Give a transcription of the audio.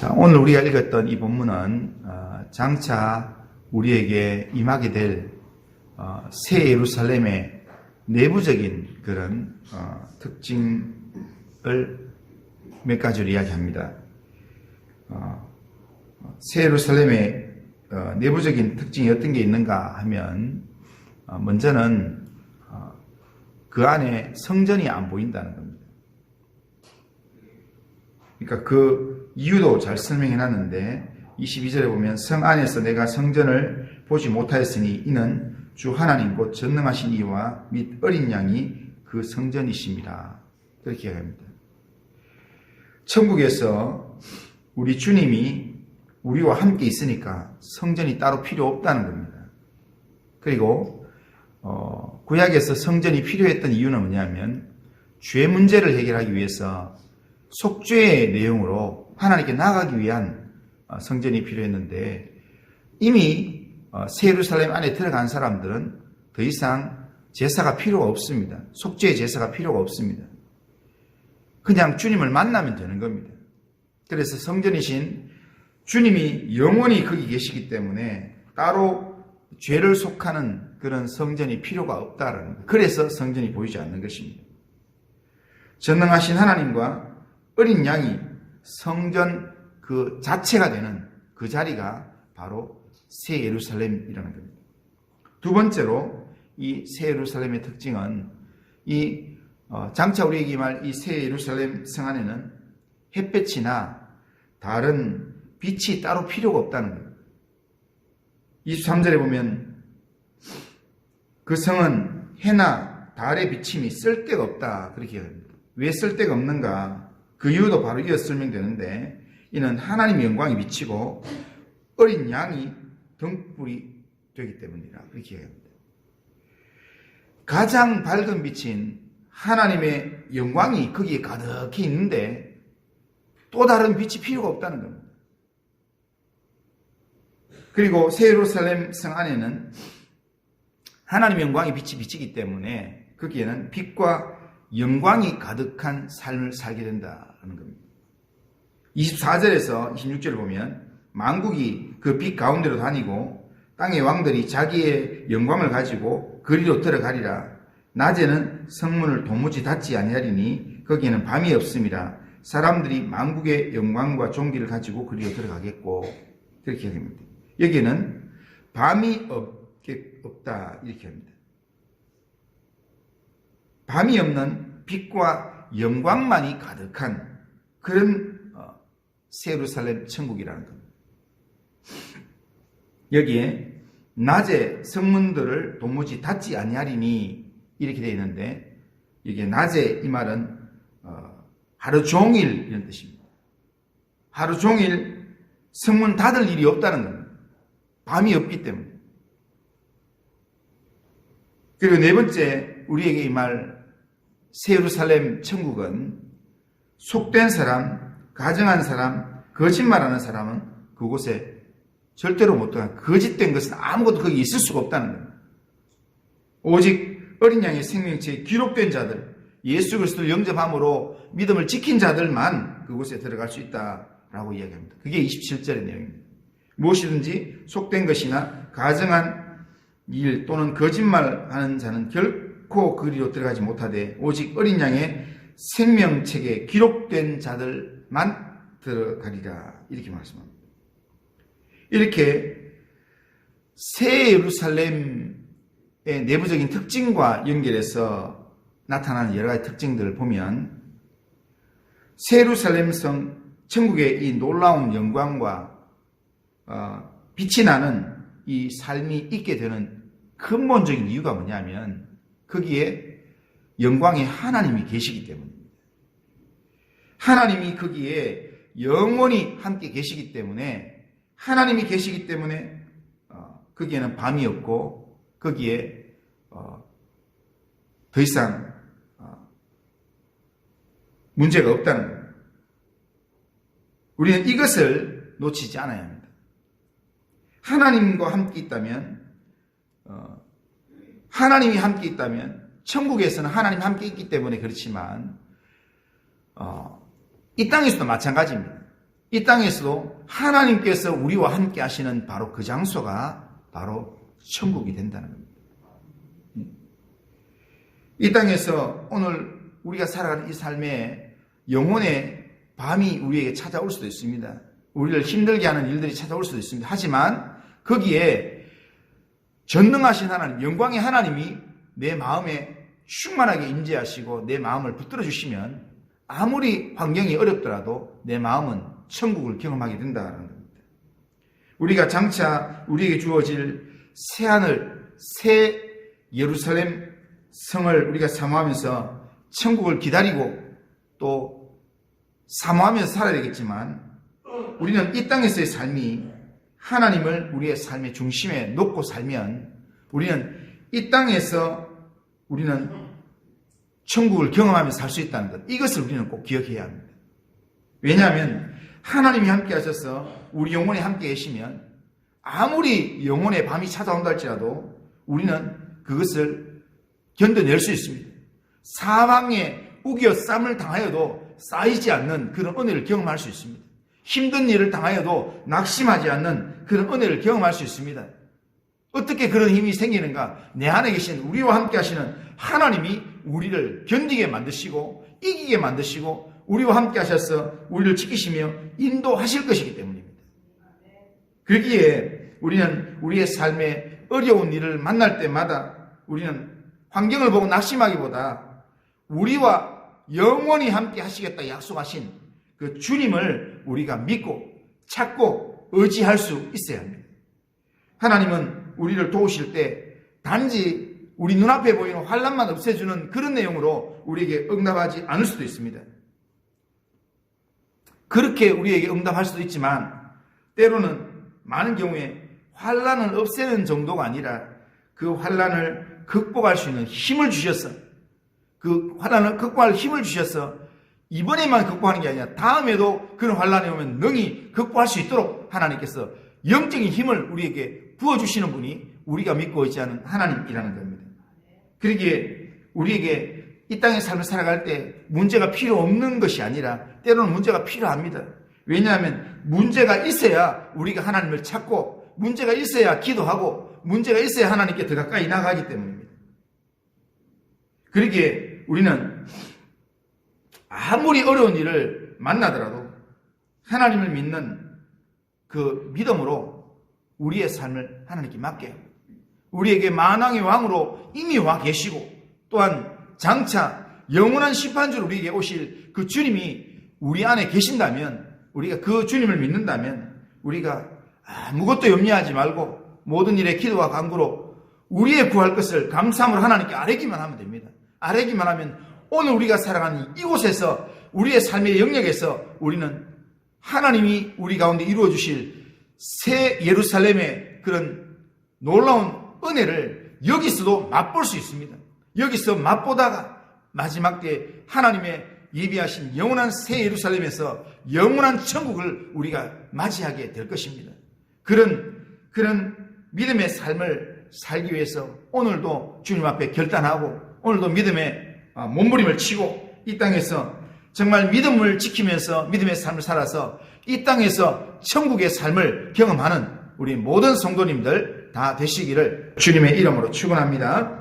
자, 오늘 우리가 읽었던 이 본문은 어, 장차 우리에게 임하게 될 어, 새 예루살렘의 내부적인 그런 어, 특징을 몇 가지로 이야기합니다. 어, 새 예루살렘의 어, 내부적인 특징이 어떤 게 있는가 하면 어, 먼저는 어, 그 안에 성전이 안 보인다는 겁니다. 그러니까 그 이유도 잘 설명해 놨는데 22절에 보면 성 안에서 내가 성전을 보지 못하였으니 이는 주 하나님 곧 전능하신 이와 및 어린 양이 그 성전이십니다. 그렇게 이야기합니다. 천국에서 우리 주님이 우리와 함께 있으니까 성전이 따로 필요 없다는 겁니다. 그리고 어, 구약에서 성전이 필요했던 이유는 뭐냐면 죄 문제를 해결하기 위해서 속죄의 내용으로 하나님께 나가기 위한 어, 성전이 필요했는데 이미 어, 새 예루살렘 안에 들어간 사람들은 더 이상 제사가 필요가 없습니다. 속죄의 제사가 필요가 없습니다. 그냥 주님을 만나면 되는 겁니다. 그래서 성전이신 주님이 영원히 거기 계시기 때문에 따로 죄를 속하는 그런 성전이 필요가 없다라는 거예요. 그래서 성전이 보이지 않는 것입니다. 전능하신 하나님과 어린 양이 성전 그 자체가 되는 그 자리가 바로 새 예루살렘이라는 겁니다. 두 번째로 이 새 예루살렘의 특징은 이 어, 장차 우리에게 말 이 새 예루살렘 성 안에는 햇볕이나 다른 빛이 따로 필요가 없다는 겁니다. 23절에 보면 그 성은 해나 달의 비침이 쓸데가 없다 그렇게 합니다. 왜 쓸데가 없는가? 그 이유도 바로 이어 설명되는데 이는 하나님의 영광이 비치고 어린 양이 등불이 되기 때문이라 그렇게 합니다. 가장 밝은 빛인 하나님의 영광이 거기에 가득히 있는데 또 다른 빛이 필요가 없다는 겁니다. 그리고 새 예루살렘 성 안에는 하나님의 영광이 빛이 비치기 때문에 거기에는 빛과 영광이 가득한 삶을 살게 된다는 겁니다. 24절에서 26절을 보면 만국이 그 빛 가운데로 다니고 땅의 왕들이 자기의 영광을 가지고 그리로 들어가리라. 낮에는 성문을 도무지 닫지 아니하리니 거기에는 밤이 없음이라. 사람들이 만국의 영광과 종기를 가지고 그리로 들어가겠고 그렇게 합니다. 여기에는 밤이 없게, 없다 이렇게 합니다. 밤이 없는 빛과 영광만이 가득한 그런 어, 세루살렘 천국이라는 겁니다. 여기에 낮에 성문들을 도무지 닫지 아니하리니 이렇게 되어 있는데 여기에 낮에 이 말은 어, 하루 종일 이런 뜻입니다. 하루 종일 성문 닫을 일이 없다는 겁니다. 밤이 없기 때문에. 그리고 네 번째 우리에게 이 말 세루살렘 천국은 속된 사람, 가정한 사람, 거짓말하는 사람은 그곳에 절대로 못 들어가. 거짓된 것은 아무것도 거기 있을 수가 없다는 겁니다. 오직 어린 양의 생명체에 기록된 자들, 예수 그리스도를 영접함으로 믿음을 지킨 자들만 그곳에 들어갈 수 있다라고 이야기합니다. 그게 27절의 내용입니다. 무엇이든지 속된 것이나 가정한 일 또는 거짓말하는 자는 결 코 그리로 들어가지 못하되 오직 어린 양의 생명책에 기록된 자들만 들어가리라 이렇게 말씀합니다. 이렇게 새 예루살렘의 내부적인 특징과 연결해서 나타나는 여러 가지 특징들을 보면 새 예루살렘 성 천국의 이 놀라운 영광과 어, 빛이 나는 이 삶이 있게 되는 근본적인 이유가 뭐냐면 거기에 영광의 하나님이 계시기 때문입니다. 하나님이 거기에 영원히 함께 계시기 때문에 하나님이 계시기 때문에 어, 거기에는 밤이 없고 거기에 어, 더 이상 어, 문제가 없다는. 우리는 이것을 놓치지 않아야 합니다. 하나님과 함께 있다면 어, 하나님이 함께 있다면 천국에서는 하나님 함께 있기 때문에 그렇지만 어, 이 땅에서도 마찬가지입니다. 이 땅에서도 하나님께서 우리와 함께 하시는 바로 그 장소가 바로 천국이 된다는 겁니다. 이 땅에서 오늘 우리가 살아가는 이 삶에 영혼의 밤이 우리에게 찾아올 수도 있습니다. 우리를 힘들게 하는 일들이 찾아올 수도 있습니다. 하지만 거기에 전능하신 하나님, 영광의 하나님이 내 마음에 충만하게 임재하시고 내 마음을 붙들어 주시면 아무리 환경이 어렵더라도 내 마음은 천국을 경험하게 된다는 겁니다. 우리가 장차 우리에게 주어질 새 하늘, 새 예루살렘 성을 우리가 사모하면서 천국을 기다리고 또 사모하면서 살아야 되겠지만 우리는 이 땅에서의 삶이 하나님을 우리의 삶의 중심에 놓고 살면 우리는 이 땅에서 우리는 천국을 경험하면서 살수 있다는 것. 이것을 우리는 꼭 기억해야 합니다. 왜냐하면 하나님이 함께 하셔서 우리 영혼에 함께 계시면 아무리 영혼의 밤이 찾아온다 할지라도 우리는 그것을 견뎌낼 수 있습니다. 사망의 우겨 쌈을 당하여도 쌓이지 않는 그런 은혜를 경험할 수 있습니다. 힘든 일을 당하여도 낙심하지 않는 그런 은혜를 경험할 수 있습니다. 어떻게 그런 힘이 생기는가? 내 안에 계신 우리와 함께 하시는 하나님이 우리를 견디게 만드시고 이기게 만드시고 우리와 함께 하셔서 우리를 지키시며 인도하실 것이기 때문입니다. 그렇기에 우리는 우리의 삶에 어려운 일을 만날 때마다 우리는 환경을 보고 낙심하기보다 우리와 영원히 함께 하시겠다 약속하신 그 주님을 우리가 믿고 찾고 의지할 수 있어야 합니다. 하나님은 우리를 도우실 때 단지 우리 눈앞에 보이는 환란만 없애주는 그런 내용으로 우리에게 응답하지 않을 수도 있습니다. 그렇게 우리에게 응답할 수도 있지만 때로는 많은 경우에 환란을 없애는 정도가 아니라 그 환란을 극복할 수 있는 힘을 주셔서 그 환란을 극복할 힘을 주셔서 이번에만 극복하는 게 아니라 다음에도 그런 환란이 오면 능히 극복할 수 있도록 하나님께서 영적인 힘을 우리에게 부어주시는 분이 우리가 믿고 있지 않은 하나님이라는 겁니다. 그러기에 우리에게 이 땅의 삶을 살아갈 때 문제가 필요 없는 것이 아니라 때로는 문제가 필요합니다. 왜냐하면 문제가 있어야 우리가 하나님을 찾고 문제가 있어야 기도하고 문제가 있어야 하나님께 더 가까이 나가기 때문입니다. 그러기에 우리는 아무리 어려운 일을 만나더라도 하나님을 믿는 그 믿음으로 우리의 삶을 하나님께 맡겨요. 우리에게 만왕의 왕으로 이미 와 계시고 또한 장차 영원한 심판주로 우리에게 오실 그 주님이 우리 안에 계신다면 우리가 그 주님을 믿는다면 우리가 아무것도 염려하지 말고 모든 일에 기도와 간구로 우리의 구할 것을 감사함으로 하나님께 아뢰기만 하면 됩니다. 아뢰기만 하면 오늘 우리가 살아가는 이곳에서 우리의 삶의 영역에서 우리는 하나님이 우리 가운데 이루어 주실 새 예루살렘의 그런 놀라운 은혜를 여기서도 맛볼 수 있습니다. 여기서 맛보다가 마지막 때 하나님의 예비하신 영원한 새 예루살렘에서 영원한 천국을 우리가 맞이하게 될 것입니다. 그런 그런 믿음의 삶을 살기 위해서 오늘도 주님 앞에 결단하고 오늘도 믿음의 아, 몸부림을 치고 이 땅에서 정말 믿음을 지키면서 믿음의 삶을 살아서 이 땅에서 천국의 삶을 경험하는 우리 모든 성도님들 다 되시기를 주님의 이름으로 축원합니다.